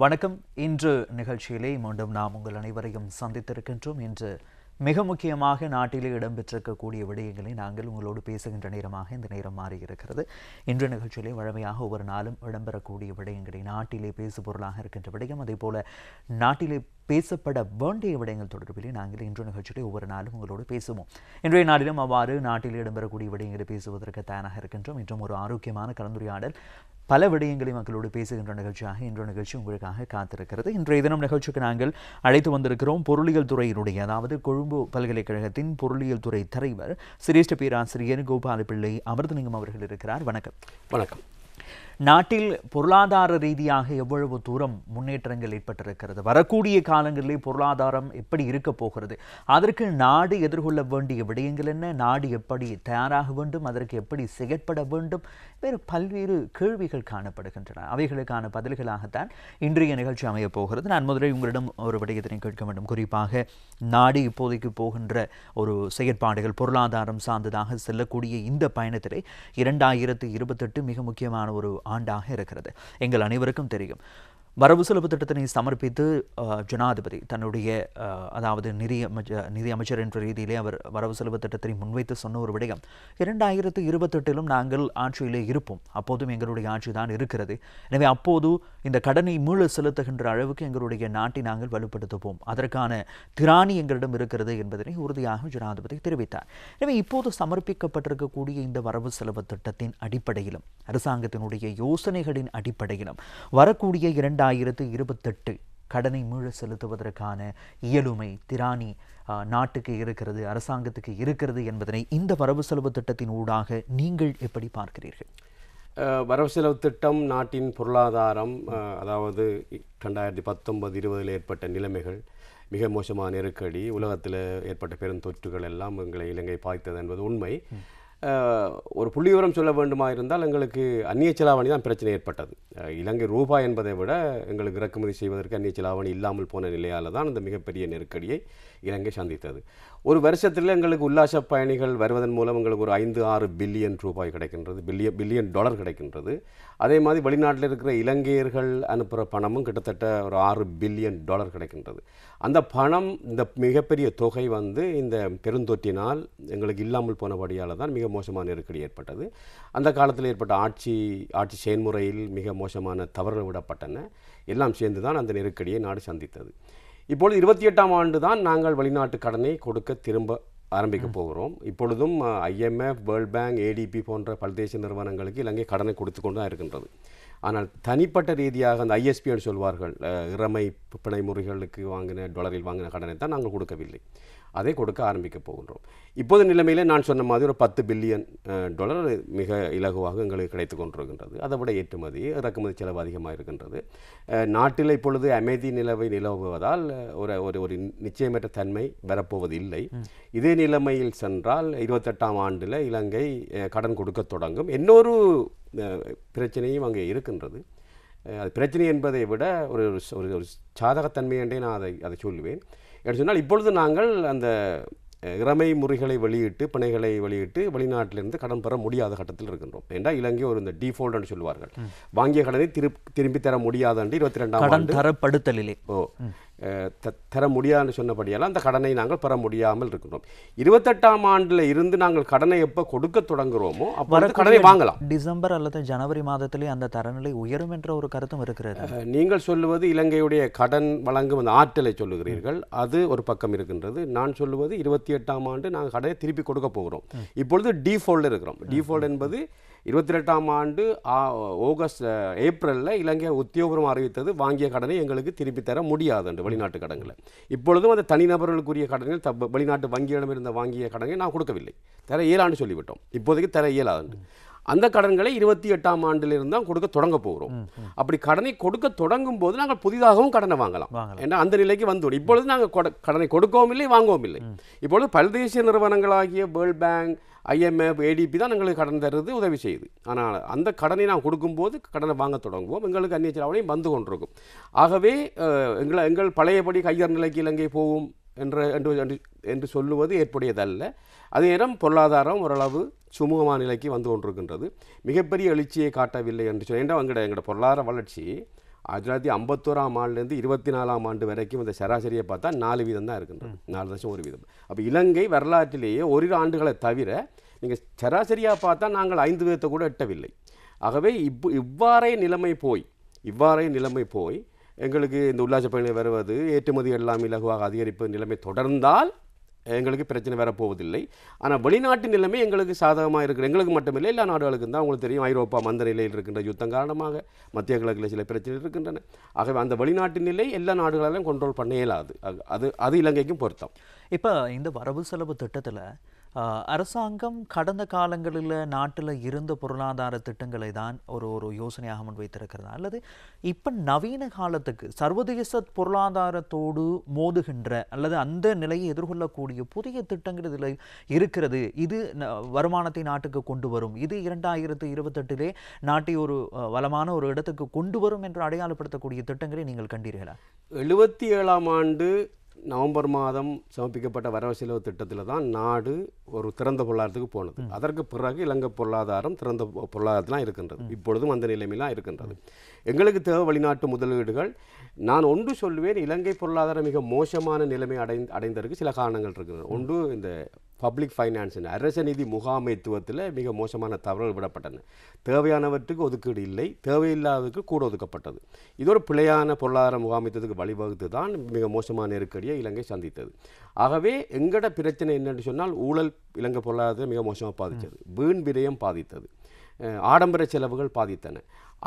வணக்கம். இன்று நிகழ்ச்சியிலே மீண்டும் நாம் உங்கள் அனைவரையும் சந்தித்திருக்கின்றோம். இன்று மிக முக்கியமாக நாட்டிலே இடம்பெற்றிருக்கக்கூடிய விடயங்களை நாங்கள் உங்களோடு பேசுகின்ற நேரமாக இந்த நேரம் மாறியிருக்கிறது. இன்று நிகழ்ச்சியிலே வழமையாக ஒவ்வொரு நாளும் இடம்பெறக்கூடிய விடயங்களை நாட்டிலே பேசுபொருளாக இருக்கின்ற விடயம். அதே போல நாட்டிலே பேசப்பட வேண்டிய விடயங்கள் தொடர்பிலே நாங்கள் இன்றைய நிகழ்ச்சியிலே ஒவ்வொரு நாளும் உங்களோடு பேசுவோம். இன்றைய நாளிலும் அவ்வாறு நாட்டில் இடம்பெறக்கூடிய விடயங்களை பேசுவதற்கு தயாராக இருக்கின்றோம். இன்றும் ஒரு ஆரோக்கியமான கலந்துரையாடல் பல விடயங்களை மக்களோடு பேசுகின்ற நிகழ்ச்சியாக இன்றைய நிகழ்ச்சி உங்களுக்காக காத்திருக்கிறது. இன்றைய தினம் நிகழ்ச்சிக்கு நாங்கள் அழைத்து வந்திருக்கிறோம் பொருளியல் துறையினுடைய அதாவது கொழும்பு பல்கலைக்கழகத்தின் பொருளியல் துறை தலைவர் சிரேஷ்ட பேராசிரியர் கோபால பிள்ளை அமிர்தலிங்கம் அவர்கள் இருக்கிறார். வணக்கம். வணக்கம். நாட்டில் பொருளாதார ரீதியாக எவ்வளவு தூரம் முன்னேற்றங்கள் ஏற்பட்டிருக்கிறது? வரக்கூடிய காலங்களிலே பொருளாதாரம் எப்படி இருக்க போகிறது? அதற்கு நாடு எதிர்கொள்ள வேண்டிய விடயங்கள் என்ன? நாடு எப்படி தயாராக வேண்டும்? அதற்கு எப்படி செயற்பட வேண்டும்? வேறு பல்வேறு கேள்விகள் காணப்படுகின்றன. அவைகளுக்கான பதில்களாகத்தான் இன்றைய நிகழ்ச்சி அமையப் போகிறது. நான் முதலில் உங்களிடம் ஒரு விடயத்தினை கேட்க வேண்டும். குறிப்பாக நாடு இப்போதைக்கு போகின்ற ஒரு செயற்பாடுகள் பொருளாதாரம் சார்ந்ததாக செல்லக்கூடிய இந்த பயணத்திலே இரண்டாயிரத்து இருபத்தெட்டு மிக முக்கியமான ஒரு ஆண்டாக இருக்கிறது. எங்கள் அனைவருக்கும் தெரியும். வரவு செலவு திட்டத்தினை சமர்ப்பித்து ஜனாதிபதி தன்னுடைய அதாவது நிதி அமைச்சர் நிதி அமைச்சர் என்ற ரீதியிலே அவர் வரவு செலவு திட்டத்தினை முன்வைத்து சொன்ன ஒரு விடயம். இரண்டாயிரத்து இருபத்தெட்டிலும் நாங்கள் ஆட்சியிலே இருப்போம். அப்போதும் எங்களுடைய ஆட்சி தான் இருக்கிறது. எனவே அப்போது இந்த கடனை மீள செலுத்துகின்ற அளவுக்கு எங்களுடைய நாட்டை நாங்கள் வலுப்படுத்துவோம். அதற்கான திராணி எங்களிடம் இருக்கிறது என்பதனை உறுதியாக ஜனாதிபதி தெரிவித்தார். எனவே இப்போது சமர்ப்பிக்கப்பட்டிருக்கக்கூடிய இந்த வரவு செலவு திட்டத்தின் அடிப்படையிலும் அரசாங்கத்தினுடைய யோசனைகளின் அடிப்படையிலும் வரக்கூடிய இரண்டு இரண்டாயிரத்து இருபத்தெட்டு கடனை மீள செலுத்துவதற்கான இயலுமை திராணி நாட்டுக்கு இருக்கிறது அரசாங்கத்துக்கு இருக்கிறது என்பதனை இந்த வரவு செலவு திட்டத்தின் ஊடாக நீங்கள் எப்படி பார்க்கிறீர்கள்? வரவு செலவு திட்டம் நாட்டின் பொருளாதாரம் அதாவது ரெண்டாயிரத்தி பத்தொன்பது இருபதில் ஏற்பட்ட நிலைமைகள் மிக மோசமான நெருக்கடி உலகத்தில் ஏற்பட்ட பெருந்தொற்றுகள் எல்லாம் எங்களை இலங்கை பாய்த்தது என்பது உண்மை. ஒரு புள்ளிவிவரம் சொல்ல வேண்டுமா இருந்தால் எங்களுக்கு அந்நிய செலாவணி தான் பிரச்சனை ஏற்பட்டது. இலங்கை ரூபாய் என்பதை விட எங்களுக்கு இறக்குமதி செய்வதற்கு அந்நிய செலாவணி இல்லாமல் போன நிலையால் தான் அந்த மிகப்பெரிய நெருக்கடியை இலங்கை சந்தித்தது. ஒரு வருஷத்தில் எங்களுக்கு உல்லாச பயணிகள் வருவதன் மூலம் எங்களுக்கு ஒரு ஐந்து ஆறு பில்லியன் ரூபாய் கிடைக்கின்றது பில்லியன் பில்லியன் டாலர் கிடைக்கின்றது. அதே மாதிரி வெளிநாட்டில் இருக்கிற இலங்கையர்கள் அனுப்புகிற பணமும் கிட்டத்தட்ட ஒரு ஆறு பில்லியன் டாலர் கிடைக்கின்றது. அந்த பணம் இந்த மிகப்பெரிய தொகை வந்து இந்த பெருந்தொற்றினால் எங்களுக்கு இல்லாமல் போனபடியால் தான் மிக மோசமான நெருக்கடி ஏற்பட்டது. அந்த காலத்தில் ஏற்பட்ட ஆட்சி ஆட்சி செயல்முறையில் மிக மோசமான தவறுகள் விடப்பட்டன. எல்லாம் சேர்ந்து தான் அந்த நெருக்கடியை நாடு சந்தித்தது. இப்பொழுது இருபத்தி எட்டாம் ஆண்டு தான் நாங்கள் வெளிநாட்டு கடனை கொடுக்க திரும்ப ஆரம்பிக்க போகிறோம். இப்பொழுதும் ஐஎம்எஃப் வேர்ல்ட் பேங்க் ஏடிபி போன்ற பல்தேச நிறுவனங்களுக்கு இலங்கை கடனை கொடுத்து கொண்டு தான் இருக்கின்றது. ஆனால் தனிப்பட்ட ரீதியாக அந்த ஐஎஸ்பின்னு சொல்வார்கள் இறமை பிணை முறைகளுக்கு வாங்கின டாலரில் வாங்கின கடனை தான் நாங்கள் கொடுக்கவில்லை. அதை கொடுக்க ஆரம்பிக்க போகின்றோம். இப்போது நிலைமையில் நான் சொன்ன மாதிரி ஒரு பத்து பில்லியன் டாலர் மிக இலகுவாக எங்களுக்கு கிடைத்து கொண்டிருக்கின்றது. அதை விட ஏற்றுமதி இறக்குமதி செலவு அதிகமாக இருக்கின்றது. நாட்டில் இப்பொழுது அமைதி நிலவை நிலவுவதால் ஒரு ஒரு ஒரு நிச்சயமற்ற தன்மை வரப்போவது இல்லை. இதே நிலைமையில் சென்றால் இருபத்தெட்டாம் ஆண்டில் இலங்கை கடன் கொடுக்க தொடங்கும். இன்னொரு பிரச்சனையும் அங்கே இருக்கின்றது. அது பிரச்சனை என்பதை விட ஒரு ஒரு ச- ஒரு ஒரு சாதகத்தன்மை என்றே நான் அதை அதை சொல்லுவேன் என்று சொன்னால் இப்பொழுது நாங்கள் அந்த இறமை முறைகளை வெளியிட்டு பிணைகளை வெளியிட்டு வெளிநாட்டிலிருந்து கடன் பெற முடியாத கட்டத்தில் இருக்கின்றோம். என்றால் இலங்கை ஒரு இந்த default என்று சொல்வார்கள். வாங்கிய கடனை திருப் திரும்பி தர முடியாத என்று இருபத்தி ரெண்டாம் கடன் தரப்படுத்தலிலே. ஓ. த- தர முடியாதுன்னு சொன்னபடியால் அந்த கடனை நாங்கள் பெற முடியாமல் இருக்கின்றோம் இருபத்தெட்டாம் ஆண்டில் இருந்து நாங்கள் கடனை எப்போ கொடுக்க தொடங்குறோமோ அப்போ கடனை வாங்கலாம். டிசம்பர் அல்லது ஜனவரி மாதத்திலே அந்த தரநிலை உயரும் என்ற ஒரு கருத்தும் இருக்கிறது. நீங்கள் சொல்லுவது இலங்கையுடைய கடன் வழங்கும் அந்த ஆற்றலை சொல்லுகிறீர்கள். அது ஒரு பக்கம் இருக்கின்றது. நான் சொல்லுவது இருபத்தி எட்டாம் ஆண்டு நாங்கள் கடனை திருப்பி கொடுக்க போகிறோம். இப்பொழுது டிஃபால்ட் இருக்கிறோம். டிஃபால்ட் என்பது இருபத்தி ரெண்டாம் ஆண்டு ஆகஸ்ட் ஏப்ரலில் ஏப்ரல்ல இலங்கை உத்தியோகபூர்வம் அறிவித்தது வாங்கிய கடனை எங்களுக்கு திருப்பி தர முடியாது என்று வெளிநாட்டு கடன்களை. இப்பொழுதும் அந்த தனிநபர்களுக்குரிய கடன்கள் த- வெளிநாட்டு வங்கியிடமிருந்து வாங்கிய கடனை நான் கொடுக்கவில்லை. தர இயலான்னு சொல்லிவிட்டோம். இப்போதைக்கு தர இயலாது அந்த கடன்களை இருபத்தி எட்டாம் ஆண்டிலிருந்து தான் கொடுக்க தொடங்க போகிறோம். அப்படி கடனை கொடுக்க தொடங்கும் போது நாங்கள் புதிதாகவும் கடனை வாங்கலாம். ஏன்னா அந்த நிலைக்கு வந்துவிடும் இப்பொழுது நாங்கள் கொட- கடனை கொடுக்கவும் இல்லை வாங்கவும் இல்லை. இப்பொழுது பல்தேசிய நிறுவனங்களாகிய வேர்ல்ட் பேங்க் ஐஎம்எஃப் ஏடிபி தான் எங்களுக்கு கடன் தருது உதவி செய்யுது. ஆனால் அந்த கடனை நான் கொடுக்கும்போது கடனை வாங்க தொடங்குவோம். எங்களுக்கு அந்நிய செலவணையும் வந்து கொண்டிருக்கும். ஆகவே எங்களை எங்கள் பழையபடி கையார் நிலைக்கு இலங்கை போகும் என்ற என்று என்று- என்று சொல்லுவது ஏற்புடையதல்ல. அதே நேரம் பொருளாதாரம் ஓரளவு சுமூகமான நிலைக்கு வந்து கொண்டிருக்கின்றது. மிகப்பெரிய எழுச்சியை காட்டவில்லை என்று சொல்லி ஏன்னா எங்களோட எங்களோட பொருளாதார வளர்ச்சி ஆயிரத்தி தொள்ளாயிரத்தி ஐம்பத்தோராம் ஆண்டுலேருந்து இருபத்தி நாலாம் ஆண்டு வரைக்கும் இந்த சராசரியை பார்த்தா நாலு வீதம் தான் இருக்கின்றது. நாலு லட்சம் ஒரு வீதம். அப்போ இலங்கை வரலாற்றிலேயே ஒரு ஆண்டுகளை தவிர நீங்கள் சராசரியாக பார்த்தா நாங்கள் ஐந்து வீதத்தை கூட எட்டவில்லை. ஆகவே இப்பு இவ்வாறே நிலைமை போய் இவ்வாறே நிலைமை போய் எங்களுக்கு இந்த உல்லாச பயணி வருவது ஏற்றுமதி எல்லாம் இலகுவாக அதிகரிப்பு நிலைமை தொடர்ந்தால் எங்களுக்கு பிரச்சனை வரப்போவதில்லை ஆனால் வெளிநாட்டு நிலைமை எங்களுக்கு சாதகமாக இருக்குது. எங்களுக்கு மட்டுமில்லை எல்லா நாடுகளுக்கும் தான் உங்களுக்கு தெரியும். ஐரோப்பா மந்த நிலையில் இருக்கின்ற யுத்தம் காரணமாக மத்திய கிழக்கில் சில பிரச்சனைகள் இருக்கின்றன. ஆகவே அந்த வெளிநாட்டு நிலை எல்லா நாடுகளாலும் கண்ட்ரோல் பண்ண இயலாது. அது- அது அது இலங்கைக்கும் பொருத்தம். இப்போ இந்த வரவு செலவு திட்டத்தில் அரசாங்கம் கடந்த காலங்களில் நாட்டில் இருந்த பொருளாதார திட்டங்களை தான் ஒரு ஒரு யோசனையாக முன்வைத்திருக்கிறதா? அல்லது இப்போ நவீன காலத்துக்கு சர்வதேச பொருளாதாரத்தோடு மோதுகின்ற அல்லது அந்த நிலையை எதிர்கொள்ளக்கூடிய புதிய திட்டங்கள் இதில் இருக்கிறது இது ந- வருமானத்தை நாட்டுக்கு கொண்டு வரும் இது இரண்டாயிரத்து இருபத்தெட்டிலே நாட்டை ஒரு வளமான ஒரு இடத்துக்கு கொண்டு வரும் என்று அடையாளப்படுத்தக்கூடிய திட்டங்களை நீங்கள் கண்டீர்களா? எழுபத்தி ஏழாம் ஆண்டு நவம்பர் மாதம் சமர்ப்பிக்கப்பட்ட வரவு செலவு திட்டத்தில் தான் நாடு ஒரு திறந்த பொருளாதாரத்துக்கு போனது. அதற்கு பிறகு இலங்கை பொருளாதாரம் திறந்த பொருளாதாரத்திலாம் இருக்கின்றது. இப்பொழுதும் அந்த நிலைமையிலாம் இருக்கின்றது. எங்களுக்கு தேவை வெளிநாட்டு முதலீடுகள். நான் ஒன்று சொல்லுவேன் இலங்கை பொருளாதாரம் மிக மோசமான நிலைமை அடைந்து அடைந்ததற்கு சில காரணங்கள் இருக்குது ஒன்று இந்த பப்ளிக் ஃபைனான்ஸ் அரச நிதி முகாமைத்துவத்தில் மிக மோசமான தவறுகள் விடப்பட்டன. தேவையானவற்றுக்கு ஒதுக்கீடு இல்லை தேவையில்லாததுக்கு கூட ஒதுக்கப்பட்டது. இது ஒரு பிழையான பொருளாதார முகாமைத்துவத்துக்கு வழிவகுத்து தான் மிக மோசமான நெருக்கடியை இலங்கை சந்தித்தது. ஆகவே எங்கட பிரச்சனை என்னன்னு சொன்னால் ஊழல் இலங்கை பொருளாதாரத்தை மிக மோசமாக பாதித்தது வீண் விரயம் பாதித்தது. ஆடம்பர செலவுகள் பாதித்தன.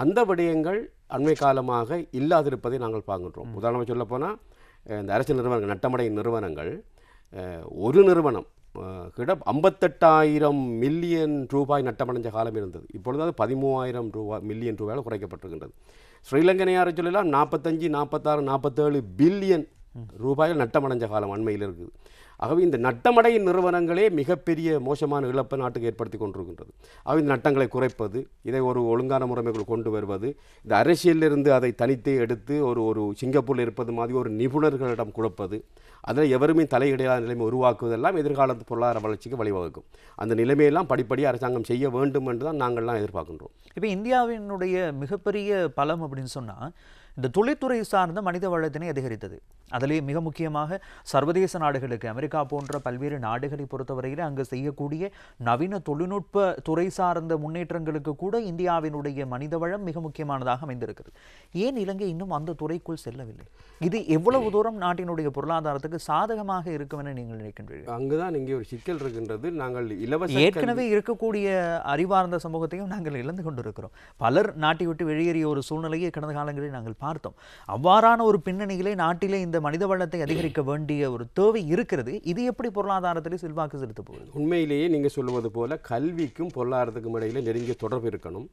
அந்த விடயங்கள் அண்மை காலமாக இல்லாதிருப்பதை நாங்கள் பார்க்கின்றோம். உதாரணமாக சொல்லப்போனால் இந்த அரசு நிறுவனங்கள் நட்டமடையும் நிறுவனங்கள் ஒரு நிறுவனம் கிட்ட ஐம்பத்தெட்டாயிரம் மில்லியன் ரூபாய் நட்டமடைஞ்ச காலம் இருந்தது. இப்பொழுது அது பதிமூவாயிரம் ரூபாய் மில்லியன் ரூபாயில் குறைக்கப்பட்டிருக்கின்றது. ஸ்ரீலங்கனையாரை சொல்லலாம் நாற்பத்தஞ்சு நாற்பத்தாறு நாற்பத்தேழு பில்லியன் ரூபாயில் நட்டமடைஞ்ச காலம் அண்மையில் இருக்குது. ஆகவே இந்த நட்டமடையும் நிறுவனங்களே மிகப்பெரிய மோசமான இழப்பை நாட்டுக்கு ஏற்படுத்தி கொண்டிருக்கின்றது. ஆகவே இந்த நட்டங்களை குறைப்பது இதை ஒரு ஒழுங்கான முறைமைக்குள் கொண்டு வருவது இந்த அரசியலிருந்து அதை தனித்து எடுத்து ஒரு ஒரு சிங்கப்பூரில் இருப்பது மாதிரி ஒரு நிபுணர்களிடம் கொடுப்பது அதில் எவருமே தலையிடையாத நிலைமை உருவாக்குவதெல்லாம் எதிர்காலத்து பொருளாதார வளர்ச்சிக்கு வழிவகுக்கும். அந்த நிலைமையெல்லாம் படிப்படி அரசாங்கம் செய்ய வேண்டும் என்று தான் நாங்கள்லாம் எதிர்பார்க்கின்றோம். இப்போ இந்தியாவினுடைய மிகப்பெரிய பலம் அப்படின்னு சொன்னால் இந்த தொழில்துறை சார்ந்த மனித வளத்தினை அதிகரித்தது. அதிலே மிக முக்கியமாக சர்வதேச நாடுகளுக்கு அமெரிக்கா போன்ற பல்வேறு நாடுகளை பொறுத்தவரையில் அங்கு செய்யக்கூடிய நவீன தொழில்நுட்ப துறை சார்ந்த முன்னேற்றங்களுக்கு கூட இந்தியாவினுடைய மனித வளம் மிக முக்கியமானதாக அமைந்திருக்கிறது. ஏன் இலங்கை இன்னும் அந்த துறைக்குள் செல்லவில்லை? இது எவ்வளவு தூரம் நாட்டினுடைய பொருளாதாரத்துக்கு சாதகமாக இருக்கும் என நீங்கள் நினைக்கின்றீர்கள்? அங்குதான் இங்கே ஒரு சிக்கல் இருக்கின்றது. நாங்கள் இலவச ஏற்கனவே இருக்கக்கூடிய அறிவார்ந்த சமூகத்தையும் நாங்கள் இழந்து கொண்டிருக்கிறோம். பலர் நாட்டை விட்டு வெளியேறிய ஒரு சூழ்நிலையை கடந்த காலங்களில் நாங்கள் பார்த்தோம். அவ்வாறான ஒரு பின்னணியிலே நாட்டிலே இந்த மனித வளத்தை அதிகரிக்க வேண்டிய ஒரு தேவை இருக்கிறது. இது எப்படி பொருளாதாரத்திலே செல்வாக்கு செலுத்த போகுது? உண்மையிலேயே நீங்க சொல்லுவது போல கல்விக்கும் பொருளாதாரத்துக்கும் இடையில நெருங்கிய தொடர்பு இருக்கணும்.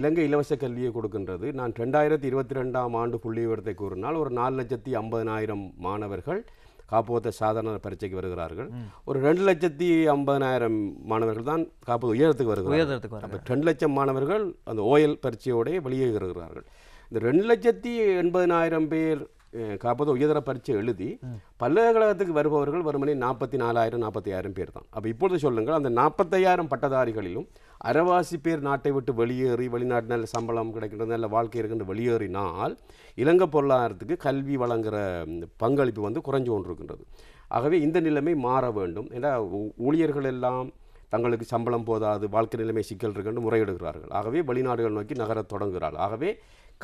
இலங்கை இலவச கல்வியை கொடுக்கின்றது. நான் ரெண்டாயிரத்தி இருபத்தி ரெண்டாம் ஆண்டு புள்ளி விவரத்தை கூறினால் ஒரு நாலு லட்சத்தி ஐம்பதனாயிரம் மாணவர்கள் காப்போத்த சாதாரண பரீட்சைக்கு வருகிறார்கள். ஒரு ரெண்டு லட்சத்தி ஐம்பதனாயிரம் மாணவர்கள் தான் காப்போது உயரத்துக்கு வருகிறார்கள். அப்போ ரெண்டு லட்சம் மாணவர்கள் அந்த ஓஎல் பரீட்சையோடய வெளியேறுகிறார்கள். இந்த ரெண்டு லட்சத்தி எண்பதனாயிரம் பேர் காப்பது உயர்தர பரீட்சை எழுதி பல்கலைக்கழகத்துக்கு வருபவர்கள் வெறுமனே நாற்பத்தி நாலாயிரம் நாற்பத்தி ஆயிரம் பேர் தான். அப்போ இப்பொழுது சொல்லுங்கள் அந்த நாற்பத்தையாயிரம் பட்டதாரிகளிலும் அரைவாசி பேர் நாட்டை விட்டு வெளியேறி வெளிநாட்டு நல்ல சம்பளம் கிடைக்கின்றது நல்ல வாழ்க்கை இருக்கின்ற வெளியேறினால் இலங்கை பொருளாதாரத்துக்கு கல்வி வழங்குகிற பங்களிப்பு வந்து குறைஞ்சு கொண்டிருக்கின்றது. ஆகவே இந்த நிலைமை மாற வேண்டும். ஏன்னா ஊழியர்கள் எல்லாம் தங்களுக்கு சம்பளம் போதாது வாழ்க்கை நிலைமை சிக்கல் இருக்குன்னு முறையிடுகிறார்கள். ஆகவே வெளிநாடுகள் நோக்கி நகரத் தொடங்குகிறார்கள். ஆகவே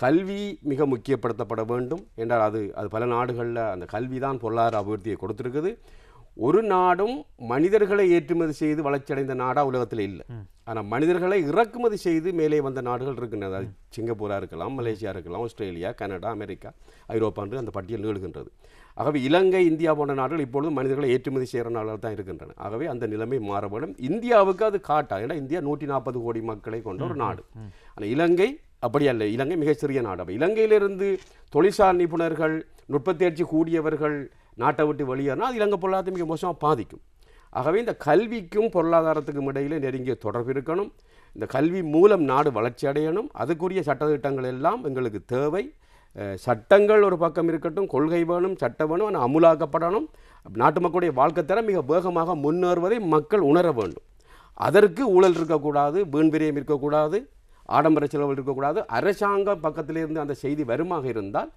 கல்வி மிக முக்கியப்படுத்தப்பட வேண்டும் என்றால் அது அது பல நாடுகளில் அந்த கல்வி தான் பொருளாதார அபிவிருத்தியை கொடுத்திருக்குது. ஒரு நாடும் மனிதர்களை ஏற்றுமதி செய்து வளர்ச்சியடைந்த நாடா உலகத்தில் இல்லை. ஆனால் மனிதர்களை இறக்குமதி செய்து மேலே வந்த நாடுகள் இருக்கின்றன. அது சிங்கப்பூரா இருக்கலாம் மலேசியா இருக்கலாம் ஆஸ்திரேலியா கனடா அமெரிக்கா ஐரோப்பா என்று அந்த பட்டியல் நீளுகின்றது. ஆகவே இலங்கை இந்தியா போன்ற நாடுகள் இப்பொழுது மனிதர்களை ஏற்றுமதி செய்கிற நாடுகள் தான் இருக்கின்றன. ஆகவே அந்த நிலைமை மாற வேண்டும். இந்தியாவுக்கு அது காட்டா. ஏன்னா இந்தியா நூற்றி நாற்பது கோடி மக்களை கொண்ட ஒரு நாடு. ஆனால் இலங்கை அப்படி அல்ல. இலங்கை மிகச்சிறிய நாடு. அப்ப இலங்கையிலிருந்து தொழிற்சார் நிபுணர்கள் நுட்பத்தேர்ச்சி கூடியவர்கள் நாட்டை விட்டு வெளியேறினா அது இலங்கை பொருளாதாரத்தை மிக மோசமாக பாதிக்கும். ஆகவே இந்த கல்விக்கும் பொருளாதாரத்துக்கும் இடையிலே நெருங்கிய தொடர்பு இருக்கணும். இந்த கல்வி மூலம் நாடு வளர்ச்சி அடையணும். அதுக்குரிய சட்டத்திட்டங்கள் எல்லாம் எங்களுக்கு தேவை. சட்டங்கள் ஒரு பக்கம் இருக்கட்டும் கொள்கை வேணும் சட்டம் வேணும் ஆனால் அமுலாக்கப்படணும். நாட்டு மக்களுடைய வாழ்க்கை தரம் மிக வேகமாக முன்னேறுவதை மக்கள் உணர வேண்டும். அதற்கு ஊழல் இருக்கக்கூடாது வீண்விரயம் இருக்கக்கூடாது ஆடம்பர செலவுகள் இருக்கக்கூடாது. அரசாங்க பக்கத்திலிருந்து அந்த செய்தி வருமாக இருந்தால்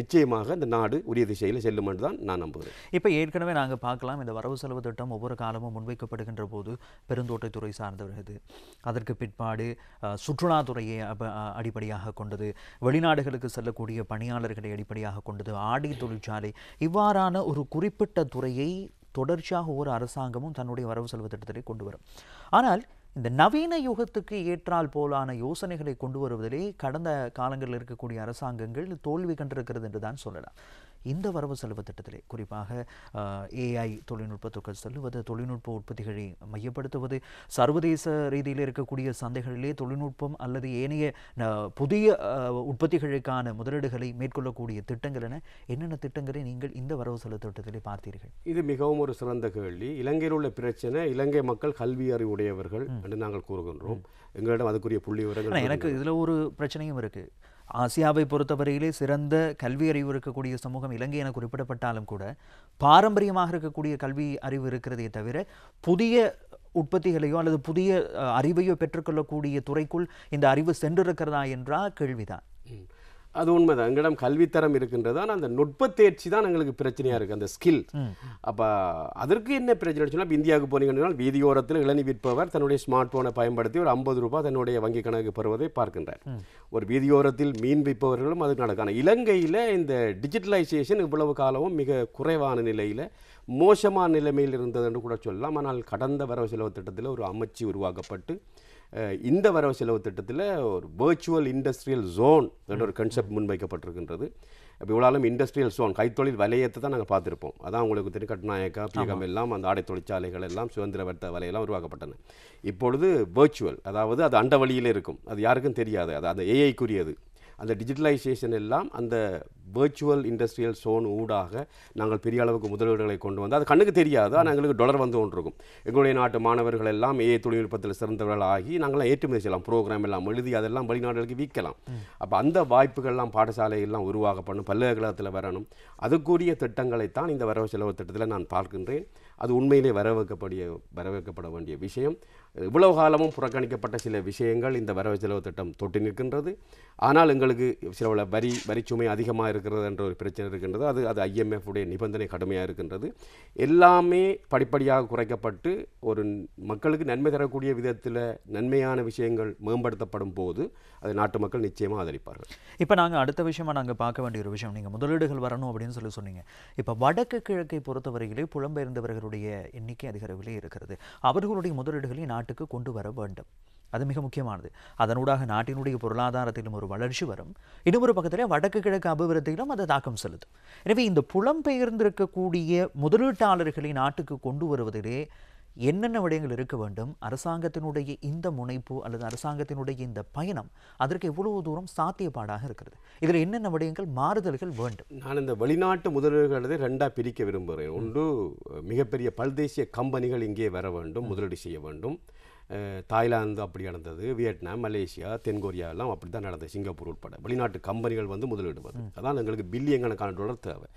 நிச்சயமாக இந்த நாடு உரிய திசையில் செல்லும் என்று தான் நான் நம்புகிறேன். இப்போ ஏற்கனவே நாங்கள் பார்க்கலாம் இந்த வரவு செலவு திட்டம் ஒவ்வொரு காலமும் முன்வைக்கப்படுகின்ற போது பெருந்தோட்டத்துறை சார்ந்தவர்கள் அதற்கு பிற்பாடு சுற்றுலாத்துறையை அடிப்படையாக கொண்டது வெளிநாடுகளுக்கு செல்லக்கூடிய பணியாளர்களை அடிப்படையாக கொண்டது ஆடி தொழிற்சாலை இவ்வாறான ஒரு குறிப்பிட்ட துறையை தொடர்ச்சியாக ஒவ்வொரு அரசாங்கமும் தன்னுடைய வரவு செலவு திட்டத்திலே கொண்டு வரும். ஆனால் இந்த நவீன யுகத்துக்கு ஏற்றால் போலான யோசனைகளை கொண்டு வருவதிலே கடந்த காலங்களில் இருக்கக்கூடிய அரசாங்கங்கள் தோல்வி கண்டிருக்கிறது என்று தான் சொல்லலாம். இந்த வரவு செலவு திட்டத்திலே குறிப்பாக ஏஐ தொழில்நுட்பத்துக்கு செல்லுவது தொழில்நுட்ப உற்பத்திகளை மையப்படுத்துவது சர்வதேச ரீதியில் இருக்கக்கூடிய சந்தைகளிலே தொழில்நுட்பம் அல்லது ஏனைய புதிய உற்பத்திகளுக்கான முதலீடுகளை மேற்கொள்ளக்கூடிய திட்டங்கள் என என்னென்ன திட்டங்களை நீங்கள் இந்த வரவு செலவு திட்டத்திலே பார்த்தீர்கள்? இது மிகவும் ஒரு சிறந்த கேள்வி. இலங்கையில் உள்ள பிரச்சனை இலங்கை மக்கள் கல்வி அறிவுடையவர்கள் என்று நாங்கள் கூறுகின்றோம். எங்களிடம் அதுக்குரிய புள்ளி விவரங்கள் எனக்கு இதுல ஒரு பிரச்சனையும் இருக்கு. ஆசியாவை பொறுத்தவரையிலே சிறந்த கல்வி அறிவு இருக்கக்கூடிய சமூகம் இலங்கை என குறிப்பிடப்பட்டாலும் கூட பாரம்பரியமாக இருக்கக்கூடிய கல்வி அறிவு இருக்கிறதே தவிர புதிய உற்பத்திகளையோ அல்லது புதிய அறிவையோ பெற்றுக்கொள்ளக்கூடிய துறைக்குள் இந்த அறிவு சென்றிருக்கிறதா என்றால் கேள்விதான். அது உண்மைதான். எங்களிடம் கல்வித்தரம் இருக்கின்றது ஆனால் அந்த நுட்ப தேர்ச்சி தான் எங்களுக்கு பிரச்சனையாக இருக்குது அந்த ஸ்கில் அப்போ அதற்கு என்ன பிரச்சனை சொன்னால் இந்தியாவுக்கு போனீங்கன்னா வீதியோரத்தில் இளநீ விற்பவர் தன்னுடைய ஸ்மார்ட் போனை பயன்படுத்தி ஒரு ஐம்பது ரூபாய் தன்னுடைய வங்கி கணக்கு பெறுவதை பார்க்கின்றார். ஒரு வீதியோரத்தில் மீன் விற்பவர்களும் அது நடக்கும் ஆனால் இலங்கையில் இந்த டிஜிட்டலைசேஷன் இவ்வளவு காலமும் மிக குறைவான நிலையில் மோசமான நிலைமையில் இருந்தது என்று கூட சொல்லலாம். ஆனால் கடந்த வரவு செலவு திட்டத்தில் ஒரு அமைச்சு உருவாக்கப்பட்டு இந்த வரவு செலவு திட்டத்தில் ஒரு வேர்ச்சுவல் இண்டஸ்ட்ரியல் ஜோன் என்ற ஒரு கன்செப்ட் முன்வைக்கப்பட்டிருக்கின்றது. இப்போ இவ்வளோ இண்டஸ்ட்ரியல் ஜோன் கைத்தொழில் வலயத்தை தான் நாங்கள் பார்த்துருப்போம். அதான் உங்களுக்கு தெரியும் கட்நாயக்கா பிகம் எல்லாம் அந்த ஆடை தொழிற்சாலைகள் எல்லாம் சுதந்திர வர்த்த வலையெல்லாம் உருவாக்கப்பட்டன. இப்பொழுது வேர்ச்சுவல் அதாவது அது அண்ட வழியில் இருக்கும். அது யாருக்கும் தெரியாது. அது அந்த ஏஐக்குரியது அந்த டிஜிட்டலைசேஷன் எல்லாம் அந்த வேர்ச்சுவல் இண்டஸ்ட்ரியல் சோன் ஊடாக நாங்கள் பெரிய அளவுக்கு முதலீடுகளை கொண்டு வந்து அது கண்ணுக்கு தெரியாது ஆனால் எங்களுக்கு டொலர் வந்து கொண்டிருக்கும். எங்களுடைய நாட்டு மாணவர்கள் எல்லாம் ஏ தொழில்நுட்பத்தில் சிறந்தவர்கள் ஆகி நாங்களாம் ஏற்றுமதி செய்யலாம் ப்ரோக்ராம் எல்லாம் எழுதி அதெல்லாம் வெளிநாடுகளுக்கு விற்கலாம். அப்போ அந்த வாய்ப்புகள்லாம் பாடசாலைகள்லாம் உருவாக்கப்படணும் பல்கலைக்கழகத்தில் வரணும். அதுக்குரிய திட்டங்களைத்தான் இந்த வரவு செலவு திட்டத்தில் நான் பார்க்கின்றேன். அது உண்மையிலே வரவேற்கப்படிய வரவேற்கப்பட வேண்டிய விஷயம். இவ்வளவு காலமும் புறக்கணிக்கப்பட்ட சில விஷயங்கள் இந்த வரவு செலவு திட்டம் தொட்டு நிற்கின்றது. ஆனால் எங்களுக்கு சில வரி வரிச்சுமை அதிகமாக இருக்கிறது என்ற ஒரு பிரச்சனை இருக்கின்றது. அது அது ஐஎம்எஃப் உடைய நிபந்தனை கடுமையாக இருக்கின்றது. எல்லாமே படிப்படியாக குறைக்கப்பட்டு ஒரு மக்களுக்கு நன்மை தரக்கூடிய விதத்தில் நன்மையான விஷயங்கள் மேம்படுத்தப்படும் போது அதை நாட்டு மக்கள் நிச்சயமாக ஆதரிப்பார்கள். இப்போ நாங்கள் அடுத்த விஷயமாக நாங்கள் பார்க்க வேண்டிய ஒரு விஷயம் நீங்கள் முதலீடுகள் வரணும் அப்படின்னு சொல்லி சொன்னீங்க. இப்போ வடக்கு கிழக்கை பொறுத்தவரையிலே புலம்பெயர்ந்தவர்களுடைய எண்ணிக்கை அதிகரிவிலே இருக்கிறது. அவர்களுடைய முதலீடுகளை நாட்டுக்கு கொண்டு வர வேண்டும். அது மிக முக்கியமானது. அதனூடாக நாட்டினுடைய பொருளாதாரத்திலும் ஒரு வளர்ச்சி வரும். இன்னொரு பக்கத்தில் வடக்கு கிழக்கு அபிவிருத்தியிலும் அது தாக்கம் செலுத்தும் எனவே இந்த புலம்பெயர்ந்திருக்கக்கூடிய முதலீட்டாளர்களை நாட்டுக்கு கொண்டு வருவதிலே என்னென்ன விடயங்கள் இருக்க வேண்டும்? அரசாங்கத்தினுடைய இந்த முனைப்பு அல்லது அரசாங்கத்தினுடைய இந்த பயணம் அதற்கு எவ்வளவு தூரம் சாத்தியப்பாடாக இருக்கிறது? இதில் என்னென்ன விடயங்கள் மாறுதல்கள் வேண்டும்? நான் இந்த வெளிநாட்டு முதலீடுகளை ரெண்டாக பிரிக்க விரும்புகிறேன். ஒன்று மிகப்பெரிய பல்தேசிய கம்பெனிகள் இங்கே வர வேண்டும் முதலீடு செய்ய வேண்டும். தாய்லாந்து அப்படி நடந்தது வியட்நாம் மலேசியா தென்கொரியா எல்லாம் அப்படி தான் நடந்தது சிங்கப்பூர் உட்பட. வெளிநாட்டு கம்பெனிகள் வந்து முதலிடுவது. அதான் எங்களுக்கு பில்லியன் கணக்கான டாலர் தேவை.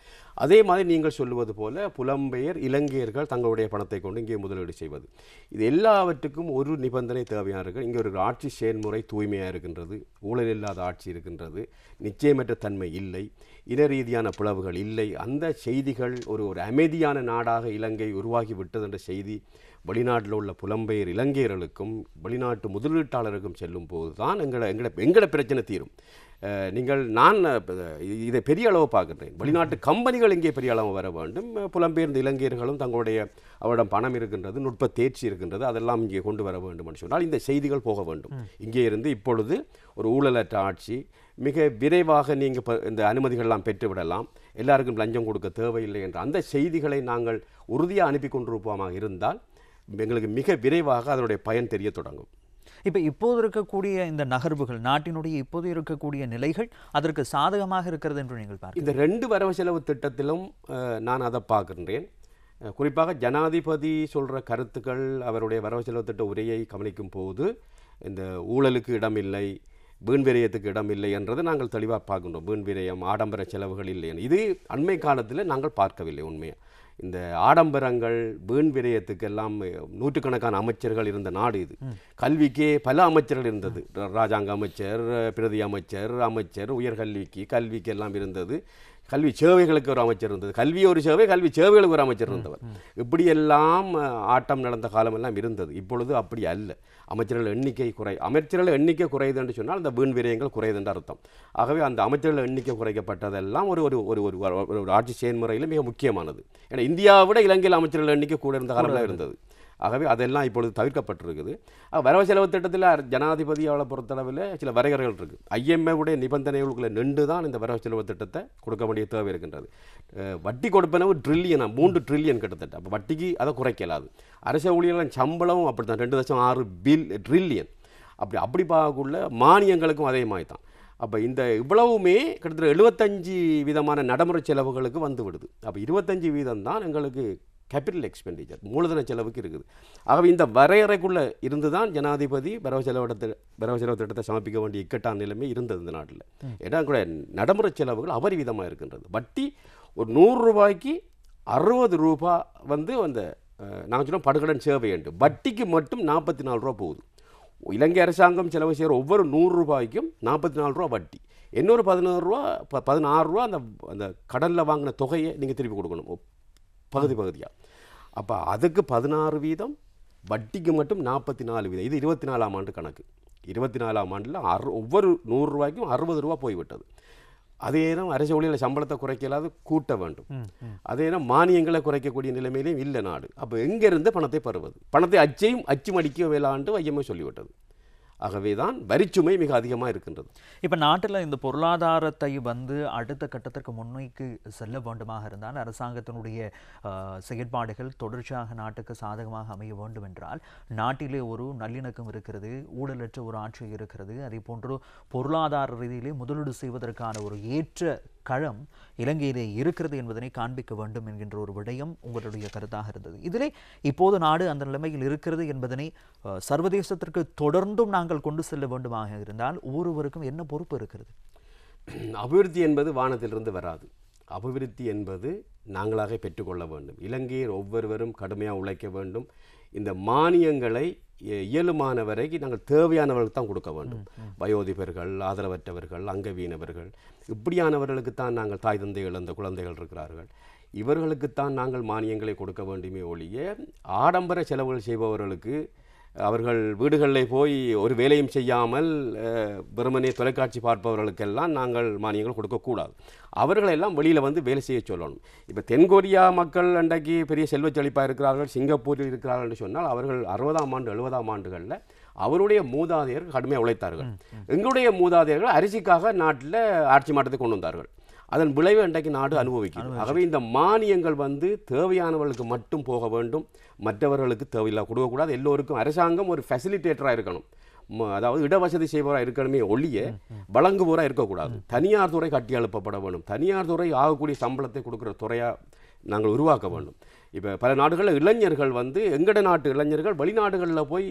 அதே மாதிரி நீங்கள் சொல்லுவது போல புலம்பெயர் இலங்கையர்கள் தங்களுடைய பணத்தை கொண்டு இங்கே முதலீடு செய்வது. இது எல்லாவற்றுக்கும் ஒரு நிபந்தனை தேவையாக இருக்கு. இங்கே ஒரு ஆட்சி செயல்முறை தூய்மையாக இருக்கின்றது. ஊழல் இல்லாத ஆட்சி இருக்கின்றது. நிச்சயமற்ற தன்மை இல்லை. இன ரீதியான பிளவுகள் இல்லை. அந்த செய்திகள் ஒரு ஒரு அமைதியான நாடாக இலங்கை உருவாகி விட்டது என்ற செய்தி வெளிநாட்டில் உள்ள புலம்பெயர் இலங்கையர்களுக்கும் வெளிநாட்டு முதலீட்டாளருக்கும் செல்லும் போது தான் எங்களை எங்களை எங்களோட பிரச்சனை தீரும். நீங்கள் நான் இதை பெரிய அளவு பார்க்கின்றேன் வெளிநாட்டு கம்பெனிகள் இங்கே பெரிய அளவு வர வேண்டும். புலம்பெயர்ந்த இலங்கையர்களும் தங்களுடைய அவரிடம் பணம் இருக்கின்றது நுட்ப தேர்ச்சி இருக்கின்றது அதெல்லாம் இங்கே கொண்டு வர வேண்டும் என்று சொன்னால் இந்த செய்திகள் போக வேண்டும். இங்கே இருந்து இப்பொழுது ஒரு ஊழலற்ற ஆட்சி மிக விரைவாக நீங்கள் இந்த அனுமதிகள்லாம் பெற்றுவிடலாம் எல்லாருக்கும் லஞ்சம் கொடுக்க தேவையில்லை என்ற அந்த செய்திகளை நாங்கள் உறுதியாக அனுப்பி கொண்டிருப்போமாக இருந்தால் எங்களுக்கு மிக விரைவாக அதனுடைய பயன் தெரிய தொடங்கும். இப்போ இப்போது இருக்கக்கூடிய இந்த நகர்வுகள் நாட்டினுடைய இப்போது இருக்கக்கூடிய நிலைகள் அதற்கு சாதகமாக இருக்கிறது என்று நீங்கள் பார்க்க இந்த ரெண்டு வரவு செலவு திட்டத்திலும் நான் அதை பார்க்கின்றேன். குறிப்பாக ஜனாதிபதி சொல்கிற கருத்துக்கள் அவருடைய வரவு செலவு திட்ட உரையை கவனிக்கும் போது இந்த ஊழலுக்கு இடமில்லை வீண் விரயத்துக்கு இடமில்லை என்றதை நாங்கள் தெளிவாக பார்க்கின்றோம். வீண் விரயம் ஆடம்பர செலவுகள் இல்லை. இது அண்மை காலத்தில் நாங்கள் பார்க்கவில்லை உண்மையாக இந்த ஆடம்பரங்கள் வீண் விரயத்துக்கெல்லாம் நூற்றுக்கணக்கான அமைச்சர்கள் இருந்த நாடு இது. கல்விக்கே பல அமைச்சர்கள் இருந்தது. ராஜாங்க அமைச்சர் பிரதி அமைச்சர் அமைச்சர் உயர்கல்விக்கு கல்விக்கு எல்லாம் இருந்தது. கல்வி சேவைகளுக்கு ஒரு அமைச்சர் இருந்தது. கல்வி ஒரு சேவை கல்வி சேவைகளுக்கு ஒரு அமைச்சர் இருந்தவர். இப்படியெல்லாம் ஆட்டம் நடந்த காலமெல்லாம் இருந்தது. இப்பொழுது அப்படி அல்ல. அமைச்சர்கள் எண்ணிக்கை குறை அமைச்சர்கள் எண்ணிக்கை குறையுது என்று சொன்னால் அந்த வீண் விரயங்கள் குறையுது என்று அர்த்தம். ஆகவே அந்த அமைச்சர்கள் எண்ணிக்கை குறைக்கப்பட்டதெல்லாம் ஒரு ஒரு ஒரு ஒரு ஒரு- ஒரு ஆட்சி செயல்முறையில் மிக முக்கியமானது. ஏன்னா இந்தியாவை விட இலங்கையில் அமைச்சர்கள் எண்ணிக்கை கூட இருந்த காலம்லாம் இருந்தது. ஆகவே அதெல்லாம் இப்பொழுது தவிர்க்கப்பட்டிருக்குது. வரவு செலவு திட்டத்தில் ஜனாதிபதி அவளை பொறுத்தளவில் சில வரையறைகள் இருக்குது ஐஎம்ஏவுடைய நிபந்தனைகளுக்குள்ள நின்று தான் இந்த வரவு செலவு திட்டத்தை கொடுக்க வேண்டிய தேவை இருக்கின்றது. வட்டி கொடுப்பனவு ட்ரில்லியனா மூன்று ட்ரில்லியன் கிட்டத்தட்ட. அப்போ வட்டிக்கு அதை குறைக்கலாது அரசு ஊழியர்களின் சம்பளம் அப்படி தான் ரெண்டு லட்சம் ஆறு பில் ட்ரில்லியன் அப்படி அப்படி பார்க்கக்குள்ள மானியங்களுக்கும் அதே மாதிரி தான் அப்போ இந்த இவ்வளவுமே கிட்டத்தட்ட எழுபத்தஞ்சு விதமான நடைமுறை செலவுகளுக்கு வந்து விடுது. அப்போ இருபத்தஞ்சு வீதம் தான் எங்களுக்கு கேபிட்டல் எக்ஸ்பெண்டிச்சர் மூலதன செலவுக்கு இருக்குது. ஆகவே இந்த வரையறைக்குள்ளே இருந்து தான் ஜனாதிபதி வரவு செலவிடத்தை வரவு செலவு திட்டத்தை சமர்ப்பிக்க வேண்டிய இக்கட்டான நிலைமை இருந்தது இந்த நாட்டில். ஏன்னா கூட நடைமுறை செலவுகள் அபரிவிதமாக இருக்கின்றது. வட்டி ஒரு நூறு ரூபாய்க்கு அறுபது ரூபா வந்து அந்த நாங்கள் சொன்னோம் படுகடன் சேவை என்று. வட்டிக்கு மட்டும் நாற்பத்தி நாலு ரூபா போகுது. இலங்கை அரசாங்கம் செலவு செய்கிற ஒவ்வொரு நூறு ரூபாய்க்கும் நாற்பத்தி நாலு ரூபா வட்டி. இன்னொரு பதினோரு ரூபா ப பதினாறு ரூபா அந்த அந்த கடனில் வாங்கின தொகையை நீங்கள் திருப்பி கொடுக்கணும். பகுதி பகுதியாக அப்போ அதுக்கு பதினாறு வீதம் வட்டிக்கு மட்டும் நாற்பத்தி நாலு வீதம். இது இருபத்தி நாலாம் ஆண்டு கணக்கு. இருபத்தி நாலாம் ஆண்டில் அறு ஒவ்வொரு நூறு ரூபாய்க்கும் அறுபது ரூபா போய்விட்டது. அதே நேரம் அரசு ஊழியர்கள் சம்பளத்தை குறைக்கலாது கூட்ட வேண்டும். அதே நேரம் மானியங்களை குறைக்கக்கூடிய நிலைமையிலையும் இல்லை நாடு. அப்போ எங்கேருந்து பணத்தை பெறுவது? பணத்தை அச்சையும் அச்சு மடிக்க வேளாண்டு ஐயமே சொல்லிவிட்டது. ஆகவே தான் வரிச்சுமை மிக அதிகமாக இருக்கின்றது. இப்போ நாட்டில் இந்த பொருளாதாரத்தை வந்து அடுத்த கட்டத்திற்கு முன்னோக்கி செல்ல வேண்டுமாக இருந்தால் அரசாங்கத்தினுடைய செயற்பாடுகள் தொடர்ச்சியாக நாட்டுக்கு சாதகமாக அமைய வேண்டும் என்றால் நாட்டிலே ஒரு நல்லிணக்கம் இருக்கிறது ஊழலற்ற ஒரு ஆட்சி இருக்கிறது. அதே போன்று பொருளாதார ரீதியிலே முதலீடு செய்வதற்கான ஒரு ஏற்ற களம் இலங்கையிலே இருக்கிறது என்பதனை காண்பிக்க வேண்டும் என்கின்ற ஒரு விடயம் உங்களுடைய கருத்தாக இருந்தது. இதிலே இப்போது நாடு அந்த நிலைமையில் இருக்கிறது என்பதனை சர்வதேசத்திற்கு தொடர்ந்தும் நாங்கள் கொண்டு செல்ல வேண்டுமாக இருந்தால் ஒவ்வொருவருக்கும் என்ன பொறுப்பு இருக்கிறது? அபிவிருத்தி என்பது வானத்திலிருந்து வராது. அபிவிருத்தி என்பது நாங்களாக பெற்றுக்கொள்ள வேண்டும். இலங்கையில் ஒவ்வொருவரும் கடுமையாக உழைக்க வேண்டும். இந்த மானியங்களை இயலுமான வரைக்கும் நாங்கள் தேவையானவர்களுக்கு தான் கொடுக்க வேண்டும். வயோதிபர்கள் ஆதரவற்றவர்கள் அங்கவீனவர்கள் இப்படியானவர்களுக்கு தான் நாங்கள் தாய் தந்தை இழந்த குழந்தைகள் இருக்கிறார்கள். இவர்களுக்குத்தான் நாங்கள் மானியங்களை கொடுக்க வேண்டுமே ஒழிய ஆடம்பர செலவுகள் செய்பவர்களுக்கு அவர்கள் வீடுகளில் போய் ஒரு வேலையும் செய்யாமல் வெறுமனே தொலைக்காட்சி பார்ப்பவர்களுக்கெல்லாம் நாங்கள் மானியங்கள் கொடுக்கக்கூடாது அவர்களெல்லாம் வெளியில் வந்து வேலை செய்ய சொல்லணும். இப்போ தென்கொரியா மக்கள் அன்றைக்கு பெரிய செல்வச் செழிப்பாக இருக்கிறார்கள் சிங்கப்பூரில் இருக்கிறார்கள் என்று சொன்னால் அவர்கள் அறுபதாம் ஆண்டு எழுபதாம் ஆண்டுகளில் அவருடைய மூதாதையர்கள் கடுமையாக உழைத்தார்கள். எங்களுடைய மூதாதையர்கள் அரிசிக்காக நாட்டில் ஆட்சி மாற்றத்தை கொண்டு வந்தார்கள். அதன் விளைவு இன்றைக்கு நாடு அனுபவிக்கிறது ஆகவே இந்த மானியங்கள் வந்து தேவையானவர்களுக்கு மட்டும் போக வேண்டும். மற்றவர்களுக்கு தேவையில்லா. கொடுக்கக்கூடாது. எல்லோருக்கும் அரசாங்கம் ஒரு ஃபெசிலிட்டேட்டராக இருக்கணும். அதாவது இடவசதி செய்பவராக இருக்கணுமே ஒழிய வழங்குவோராக இருக்கக்கூடாது. தனியார் துறை கட்டி எழுப்பப்பட வேண்டும் தனியார் துறை ஆகக்கூடிய சம்பளத்தை கொடுக்குற துறையாக நாங்கள் உருவாக்க வேண்டும். இப்போ பல நாடுகளில் இளைஞர்கள் வந்து எங்கட நாட்டு இளைஞர்கள் வெளிநாடுகளில் போய்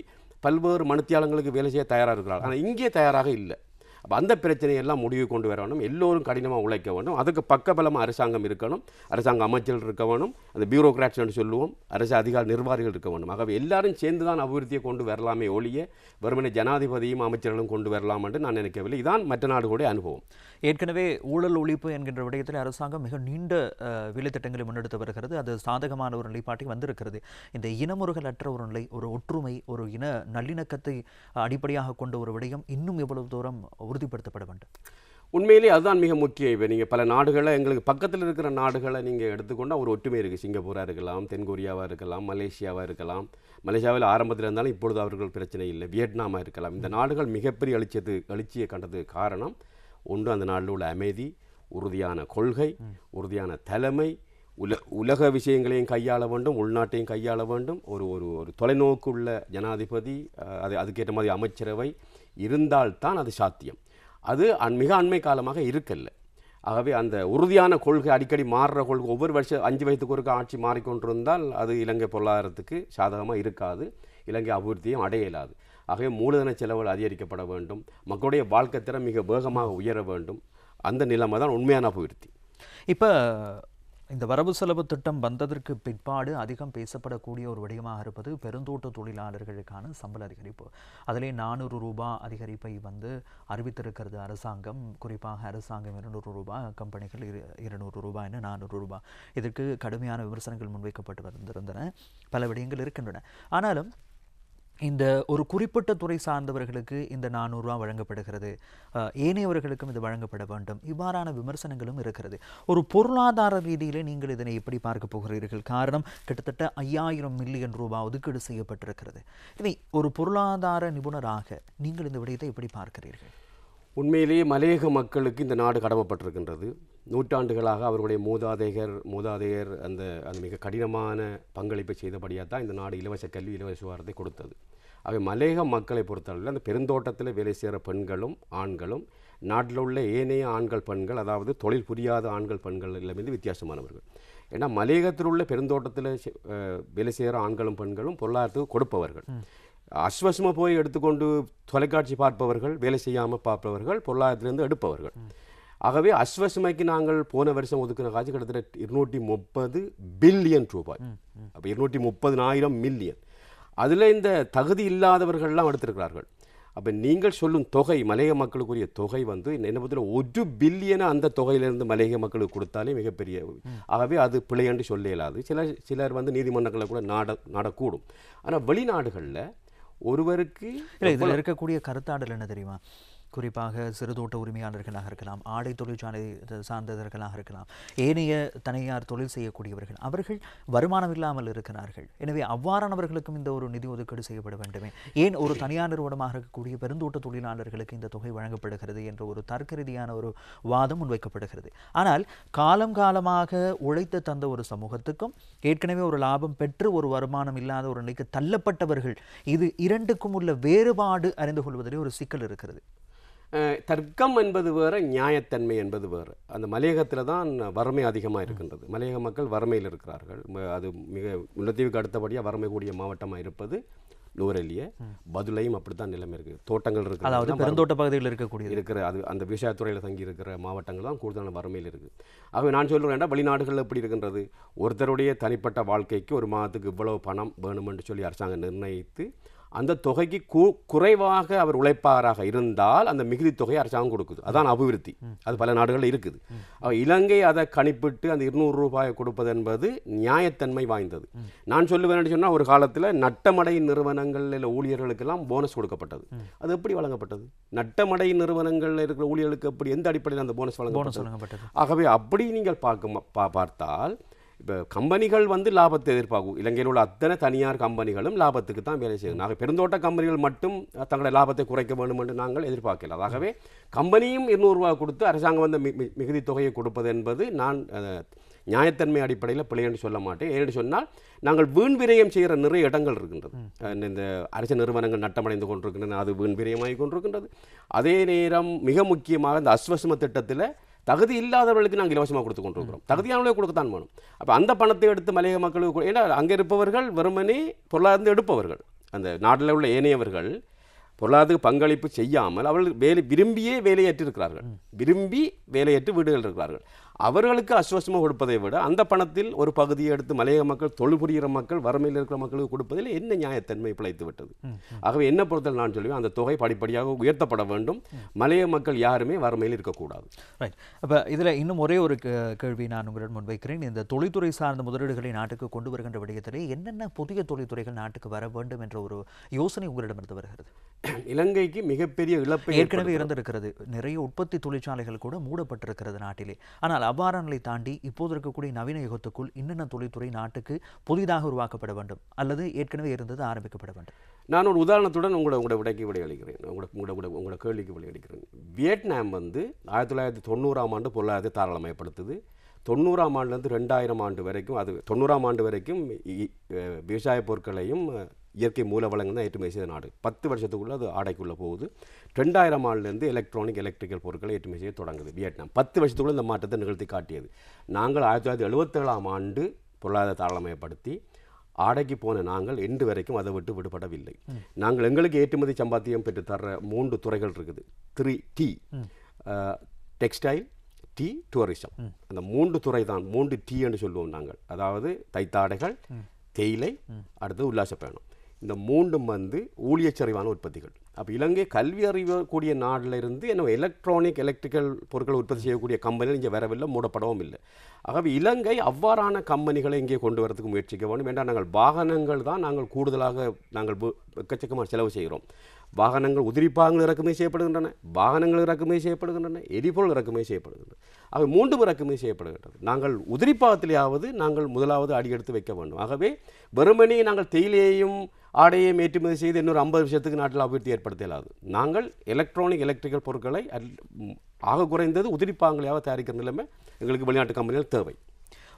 பல்வேறு மனுத்தியாளங்களுக்கு வேலை செய்ய தயாராக இருக்கிறார்கள். ஆனால் இங்கே தயாராக இல்லை. அப்போ அந்த பிரச்சனையெல்லாம் முடிவு கொண்டு வர வேணும் எல்லோரும் கடினமாக உழைக்க வேண்டும். அதுக்கு பக்கபலமாக அரசாங்கம் இருக்கணும். அரசாங்க அமைச்சர்கள் இருக்க வேணும் அந்த பியூரோக்ராட்ஸ்னு என்று சொல்லுவோம். அரசு அதிகார நிர்வாகிகள் இருக்க வேண்டும். ஆகவே எல்லாரும் சேர்ந்து தான் அபிவிருத்தியை கொண்டு வரலாமே ஒழிய வெறுமனே ஜனாதிபதியும் அமைச்சர்களும் கொண்டு வரலாம் என்று நான் நினைக்கவில்லை. இதான் மற்ற நாடுகளுடைய அனுபவம். ஏற்கனவே ஊழல் ஒழிப்பு என்கின்ற விடயத்தில் அரசாங்கம் மிக நீண்ட வேலைத்திட்டங்களை முன்னெடுத்து வருகிறது. அது சாதகமான ஒரு நிலைப்பாட்டை வந்திருக்கிறது. இந்த இனமுறுகலற்ற ஒரு நிலை ஒரு ஒற்றுமை ஒரு இன நல்லிணக்கத்தை அடிப்படையாக கொண்ட ஒரு விடயம் இன்னும் எவ்வளவு தூரம் உறுதிப்படுத்தப்பட வேண்டும். உண்மையிலே அதுதான் மிக முக்கியம் இப்போ நீங்கள் பல நாடுகளை எங்களுக்கு பக்கத்தில் இருக்கிற நாடுகளை நீங்கள் எடுத்துக்கொண்டால் ஒரு ஒற்றுமை இருக்குது சிங்கப்பூராக இருக்கலாம் தென்கொரியாவாக இருக்கலாம் மலேசியாவாக இருக்கலாம். மலேசியாவில் ஆரம்பத்தில் இருந்தாலும் இப்பொழுது அவர்கள் பிரச்சனை இல்லை. வியட்நாமாக இருக்கலாம். இந்த நாடுகள் மிகப்பெரிய அழிச்சது எழுச்சியை கண்டதுக்கு காரணம் ஒன்று அந்த நாட்டில் உள்ள அமைதி உறுதியான கொள்கை உறுதியான தலைமை உல உலக விஷயங்களையும் கையாள வேண்டும் உள்நாட்டையும் கையாள வேண்டும். ஒரு ஒரு ஒரு தொலைநோக்கு உள்ள ஜனாதிபதி அது அதுக்கேற்ற மாதிரி அமைச்சரவை இருந்தால்தான் அது சாத்தியம். அது அன் மிக அண்மை காலமாக இருக்கல்ல. ஆகவே அந்த உறுதியான கொள்கை அடிக்கடி மாறுற கொள்கை ஒவ்வொரு வருஷம் அஞ்சு வயதுக்கு ஒருக்க ஆட்சி மாறிக்கொண்டிருந்தால் அது இலங்கை பொருளாதாரத்துக்கு சாதகமாக இருக்காது. இலங்கை அபிவிருத்தியும் அடையலாது. ஆகவே மூலதன செலவுகள் அதிகரிக்கப்பட வேண்டும். மக்களுடைய வாழ்க்கை திறன் மிக வேகமாக உயர வேண்டும். அந்த நிலைமை தான் உண்மையான அபிவிருத்தி. இப்போ இந்த வரவு செலவு திட்டம் வந்ததற்கு பிற்பாடு அதிகம் பேசப்படக்கூடிய ஒரு விடயமாக இருப்பது பெருந்தோட்ட தொழிலாளர்களுக்கான சம்பள அதிகரிப்பு. அதிலே நானூறு ரூபாய் அதிகரிப்பை வந்து அறிவித்திருக்கிறது அரசாங்கம். குறிப்பாக அரசாங்கம் இருநூறு ரூபாய் கம்பெனிகள் இரு இருநூறு ரூபாய்னு நானூறு ரூபாய் இதற்கு கடுமையான விமர்சனங்கள் முன்வைக்கப்பட்டு வந்திருந்தன. பல விடயங்கள் இருக்கின்றன. ஆனாலும் இந்த ஒரு குறிப்பிட்ட துறை சார்ந்தவர்களுக்கு இந்த நானூறுரூவா வழங்கப்படுகிறது. ஏனையவர்களுக்கும் இது வழங்கப்பட வேண்டும். இவ்வாறான விமர்சனங்களும் இருக்கிறது. ஒரு பொருளாதார ரீதியிலே நீங்கள் இதனை எப்படி பார்க்க போகிறீர்கள்? காரணம் கிட்டத்தட்ட ஐயாயிரம் மில்லியன் ரூபாய் ஒதுக்கீடு செய்யப்பட்டிருக்கிறது. இதை ஒரு பொருளாதார நிபுணராக நீங்கள் இந்த விடயத்தை எப்படி பார்க்கிறீர்கள்? உண்மையிலேயே மலையக மக்களுக்கு இந்த நாடு கடமைப்பட்டிருக்கின்றது. நூற்றாண்டுகளாக அவர்களுடைய மூதாதையர் மூதாதையர் அந்த அந்த மிக கடினமான பங்களிப்பை செய்தபடியாக தான் இந்த நாடு இலவச கல்வி இலவச சுகாரத்தை கொடுத்தது. அவை மலையக மக்களை பொறுத்தளவில் அந்த பெருந்தோட்டத்தில் வேலை செய்கிற பெண்களும் ஆண்களும் நாட்டில் உள்ள ஏனைய ஆண்கள் பெண்கள் அதாவது தொழில் புரியாத ஆண்கள் பெண்கள் எல்லாமே வித்தியாசமானவர்கள். ஏன்னா மலையகத்தில் உள்ள பெருந்தோட்டத்தில் வேலை செய்கிற ஆண்களும் பெண்களும் பொருளாதாரத்துக்கு கொடுப்பவர்கள். அஸ்வசமா போய் எடுத்துக்கொண்டு தொலைக்காட்சி பார்ப்பவர்கள் வேலை செய்யாமல் பார்ப்பவர்கள் பொருளாதாரத்திலிருந்து எடுப்பவர்கள். ஆகவே அஸ்வசுமைக்கு நாங்கள் போன வருஷம் ஒதுக்கின காசு கிட்டத்தட்ட இருநூற்றி முப்பது பில்லியன் ரூபாய். அப்போ இருநூற்றி முப்பதுனாயிரம் மில்லியன். அதில் இந்த தகுதி இல்லாதவர்கள்லாம் எடுத்திருக்கிறார்கள். அப்போ நீங்கள் சொல்லும் தொகை மலையக மக்களுக்குரிய தொகை வந்து என்ன பொறுத்தவரை ஒரு பில்லியனை அந்த தொகையிலிருந்து மலையக மக்களுக்கு கொடுத்தாலே மிகப்பெரிய ஆகவே அது பிழை என்று சொல்ல இயலாது. சிலர் சிலர் வந்து நீதிமன்றங்களில் கூட நாட நாடக்கூடும். ஆனால் வெளிநாடுகளில் ஒருவருக்கு இதில் இருக்கக்கூடிய கருத்தாடல் என்ன தெரியுமா? குறிப்பாக சிறுதோட்ட உரிமையாளர்களாக இருக்கலாம் ஆடை தொழிற்சாலை சார்ந்தவர்களாக இருக்கலாம் ஏனைய தனியார் தொழில் செய்யக்கூடியவர்கள் அவர்கள் வருமானம் இல்லாமல் இருக்கிறார்கள். எனவே அவ்வாறானவர்களுக்கும் இந்த ஒரு நிதி ஒதுக்கீடு செய்யப்பட வேண்டுமே. ஏன் ஒரு தனியார் நிறுவனமாக இருக்கக்கூடிய பெருந்தோட்ட தொழிலாளர்களுக்கு இந்த தொகை வழங்கப்படுகிறது என்ற ஒரு தர்க்க ரீதியான ஒரு வாதம் முன்வைக்கப்படுகிறது. ஆனால் காலம் காலமாக உழைத்து தந்த ஒரு சமூகத்துக்கும் ஏற்கனவே ஒரு லாபம் பெற்று ஒரு வருமானம் இல்லாத ஒரு நிலைக்கு தள்ளப்பட்டவர்கள் இது இரண்டுக்கும் உள்ள வேறுபாடு அறிந்து கொள்வதிலே ஒரு சிக்கல் இருக்கிறது. தர்க்கம் என்பது வேறு நியாயத்தன்மை என்பது வேறு. அந்த மலையகத்தில் தான் வறுமை அதிகமாக இருக்கின்றது. மலையக மக்கள் வறுமையில் இருக்கிறார்கள். அது மிக முல்லைத்தீவுக்கு அடுத்தபடியாக வறுமை கூடிய மாவட்டமாக இருப்பது நூரெலிய பதுளையும் அப்படித்தான் நிலைமை இருக்குது. தோட்டங்கள் அதாவது இருக்கிறது பெருந்தோட்ட பகுதியில் இருக்கக்கூடியது. இருக்கிற அது அந்த விவசாயத்துறையில் தங்கி இருக்கிற மாவட்டங்கள் தான் கூடுதலான வறுமையில் இருக்குது. ஆகவே நான் சொல்கிறேன் வெளிநாடுகளில் எப்படி இருக்கின்றது? ஒருத்தருடைய தனிப்பட்ட வாழ்க்கைக்கு ஒரு மாதத்துக்கு இவ்வளவு பணம் வேணுமென்று சொல்லி அரசாங்கம் நிர்ணயித்து அந்த தொகைக்கு கு குறைவாக அவர் உழைப்பாராக இருந்தால் அந்த மிகுதி தொகையை அரசாங்கம் கொடுக்குது. அதான் அபிவிருத்தி. அது பல நாடுகளில் இருக்குது. இலங்கை அதை கணிப்பிட்டு அந்த இருநூறு ரூபாயை கொடுப்பது என்பது நியாயத்தன்மை வாய்ந்தது. நான் சொல்லுவேன் சொன்னால் ஒரு காலத்தில் நட்டமடை நிறுவனங்களில் ஊழியர்களுக்கெல்லாம் போனஸ் கொடுக்கப்பட்டது. அது எப்படி வழங்கப்பட்டது? நட்டமடை நிறுவனங்களில் இருக்கிற ஊழியர்களுக்கு எப்படி எந்த அடிப்படையில் அந்த போனஸ் வழங்கப்பட்டது? ஆகவே அப்படி நீங்கள் பார்க்க பார்த்தால் இப்போ கம்பெனிகள் வந்து லாபத்தை எதிர்பார்க்கும். இலங்கையில் உள்ள அத்தனை தனியார் கம்பெனிகளும் லாபத்துக்கு தான் வேலை செய்யும் நாங்கள் பெருந்தோட்ட கம்பெனிகள் மட்டும் தங்களுடைய லாபத்தை குறைக்க வேண்டும் என்று நாங்கள் எதிர்பார்க்கல. ஆகவே கம்பெனியும் இருநூறுவா கொடுத்து அரசாங்கம் வந்து மிகுதி தொகையை கொடுப்பது என்பது நான் நியாயத்தன்மை அடிப்படையில் என்று சொல்ல மாட்டேன். ஏன்னு சொன்னால் நாங்கள் வீண் விரயம் செய்கிற நிறைய இடங்கள் இருக்கின்றது. இந்த அரசு நிறுவனங்கள் நட்டமடைந்து கொண்டிருக்கின்றன அது வீண் விரயமாகி கொண்டிருக்கின்றது. அதே நேரம் மிக முக்கியமாக இந்த அஸ்வசம திட்டத்தில் தகுதி இல்லாதவர்களுக்கு நாங்கள் இலவசமாக கொடுத்து கொண்டிருக்கிறோம். தகுதியானவர்களே கொடுக்கத்தான் வேணும். அப்போ அந்த பணத்தை எடுத்து மலையக மக்களுக்கு ஏன்னா அங்கே இருப்பவர்கள் வெறுமனே பொருளாதாரம் எடுப்பவர்கள். அந்த நாட்டில் உள்ள ஏனையவர்கள் பொருளாதாரத்துக்கு பங்களிப்பு செய்யாமல் அவர்கள் வேலை விரும்பியே வேலையேற்றிருக்கிறார்கள். விரும்பி வேலையேற்று வீடுகள் இருக்கிறார்கள். அவர்களுக்கு அஸ்வசமாக கொடுப்பதை விட அந்த பணத்தில் ஒரு பகுதியை எடுத்து மலையக மக்கள் தொழில் புரிகிற மக்கள் வறுமையில் இருக்கிற மக்களுக்கு கொடுப்பதில் என்ன நியாயத்தன்மை பிழைத்து விட்டது? ஆகவே என்ன பொறுத்தல் நான் சொல்லுவேன் அந்த தொகை படிப்படியாக உயர்த்தப்பட வேண்டும். மலையக மக்கள் யாருமே வறுமையில் இருக்கக்கூடாது ரைட் அப்போ இதில் இன்னும் ஒரே ஒரு கேள்வி நான் உங்களிடம் முன்வைக்கிறேன். இந்த தொழில்துறை சார்ந்த முதலீடுகளை நாட்டுக்கு கொண்டு வருகின்ற விடயத்திலே என்னென்ன புதிய தொழில்துறைகள் நாட்டுக்கு வர வேண்டும் என்ற ஒரு யோசனை உங்களிடமிருந்து வருகிறது? இலங்கைக்கு மிகப்பெரிய இழப்பை ஏற்கனவே இருந்திருக்கிறது. நிறைய உற்பத்தி தொழிற்சாலைகள் கூட மூடப்பட்டிருக்கிறது நாட்டிலே. ஆனால் அவ்வாறான நிலை தாண்டி இப்போது இருக்கக்கூடிய நவீன யுகத்துக்குள் இன்னென்ன தொழில்துறை நாட்டுக்கு புதிதாக உருவாக்கப்பட வேண்டும் அல்லது ஏற்கனவே இருந்தது ஆரம்பிக்கப்பட வேண்டும்? நான் ஒரு உதாரணத்துடன் உங்களோட உங்களோட விடைக்கு விடையளிக்கிறேன் உங்களோட உங்களோட உங்களோட உங்களோட கேள்விக்கு விடையளிக்கிறேன் வியட்நாம் வந்து ஆயிரத்தி தொள்ளாயிரத்தி தொண்ணூறாம் ஆண்டு பொருளாதாரத்தை தாராளமயப்படுத்துது தொண்ணூறாம் ஆண்டுலேருந்து ரெண்டாயிரம் ஆண்டு வரைக்கும் அது தொண்ணூறாம் ஆண்டு வரைக்கும் இ- விவசாய பொருட்களையும் இயற்கை மூல வளங்கள் தான் ஏற்றுமதி செய்த நாடு. பத்து வருஷத்துக்குள்ளே அது ஆடைக்குள்ளே போகுது. ரெண்டாயிரம் ஆண்டுலேருந்து எலக்ட்ரானிக் எலக்ட்ரிக்கல் பொருட்களை ஏற்றுமதி செய்ய தொடங்குது வியட்நாம். பத்து வருஷத்துக்குள்ள இந்த மாற்றத்தை நிகழ்த்தி காட்டியது. நாங்கள் ஆயிரத்தி தொள்ளாயிரத்தி எழுபத்தேழாம் ஆண்டு பொருளாதார தாராளமயப்படுத்தி ஆடைக்கு போன நாங்கள் இன்று வரைக்கும் அதை விட்டு விடுபடவில்லை. நாங்கள் எங்களுக்கு ஏற்றுமதி சம்பாத்தியம் பெற்று தர்ற மூன்று துறைகள் இருக்குது. Three T textile T tourism அந்த மூன்று துறை தான் மூன்று டி என்று சொல்லுவோம் நாங்கள். அதாவது தைத்தாடைகள் தேயிலை அடுத்து உல்லாச பயணம். இந்த மூன்றும் வந்து ஊழியச்சரிவான உற்பத்திகள். அப்போ இலங்கை கல்வி அறிவக்கூடிய நாட்டில் இருந்து என்ன எலக்ட்ரானிக் எலக்ட்ரிக்கல் பொருட்களை உற்பத்தி செய்யக்கூடிய கம்பெனிகள் இங்கே வரவில்லை மூடப்படவும் இல்லை. ஆகவே இலங்கை அவ்வாறான கம்பெனிகளை இங்கே கொண்டு வரதுக்கு முயற்சிக்க வேண்டும். வேண்டாம் நாங்கள் வாகனங்கள் தான் நாங்கள் கூடுதலாக நாங்கள் எக்கச்சக்கமாக செலவு செய்கிறோம். வாகனங்கள் உதிரிப்பாகங்கள் இறக்குமதி செய்யப்படுகின்றன வாகனங்கள் இறக்குமதி செய்யப்படுகின்றன எரிபொருள் இறக்குமதி செய்யப்படுகின்றன. அவை மூன்றும் இறக்குமதி செய்யப்படுகின்றது. நாங்கள் உதிரிப்பாகத்திலேயாவது நாங்கள் முதலாவது அடியெடுத்து வைக்க வேண்டும். ஆகவே வெறுமனே நாங்கள் தேயிலையையும் ஆடையும் ஏற்றுமதி செய்து இன்னொரு ஐம்பது வருஷத்துக்கு நாட்டில் அபிவிருத்தி ஏற்படுத்த இயலாது நாங்கள் எலக்ட்ரானிக் எலக்ட்ரிக்கல் பொருட்களை ஆக குறைந்தது உதிரிப்பாங்களையாக தயாரிக்கிற நிலைமை எங்களுக்கு வெளிநாட்டு கம்பெனிகள் தேவை.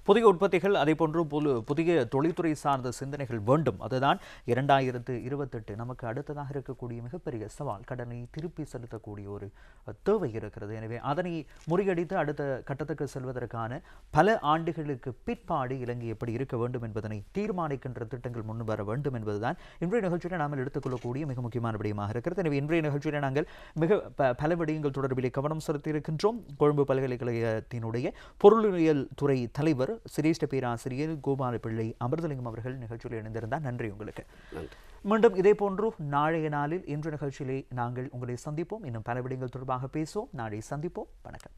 புதிய உற்பத்திகள் அதே போன்று புதிய தொழில்துறை சார்ந்த சிந்தனைகள் வேண்டும். அதுதான் இரண்டாயிரத்து இருபத்தெட்டு நமக்கு அடுத்ததாக இருக்கக்கூடிய மிகப்பெரிய சவால். கடனை திருப்பி செலுத்தக்கூடிய ஒரு தேவை இருக்கிறது. எனவே அதனை முறியடித்து அடுத்த கட்டத்துக்கு செல்வதற்கான பல ஆண்டுகளுக்கு பிற்பாடு இலங்கை எப்படி இருக்க வேண்டும் என்பதனை தீர்மானிக்கின்ற திட்டங்கள் முன் வர வேண்டும் என்பதுதான் இன்றைய நிகழ்ச்சியில் நாம் எடுத்துக்கொள்ளக்கூடிய மிக முக்கியமான விடயமாக இருக்கிறது. எனவே இன்றைய நிகழ்ச்சியில் நாங்கள் மிக ப- பல விடயங்கள் தொடர்பிலே கவனம் செலுத்தி இருக்கின்றோம். கொழும்பு பல்கலைக்கழகத்தினுடைய பொருளியல் துறை தலைவர் சிரேஷ்ட பேராசிரியர் கோபால பிள்ளை அமிர்தலிங்கம் அவர்கள் நிகழ்ச்சியில் இணைந்திருந்தார். நன்றி உங்களுக்கு. மீண்டும் இதே போன்று நாளைய நாளில் இன்று நிகழ்ச்சியிலே நாங்கள் உங்களை சந்திப்போம். இன்னும் பல விடங்கள் தொடர்பாக பேசுவோம். நாளை சந்திப்போம். வணக்கம்.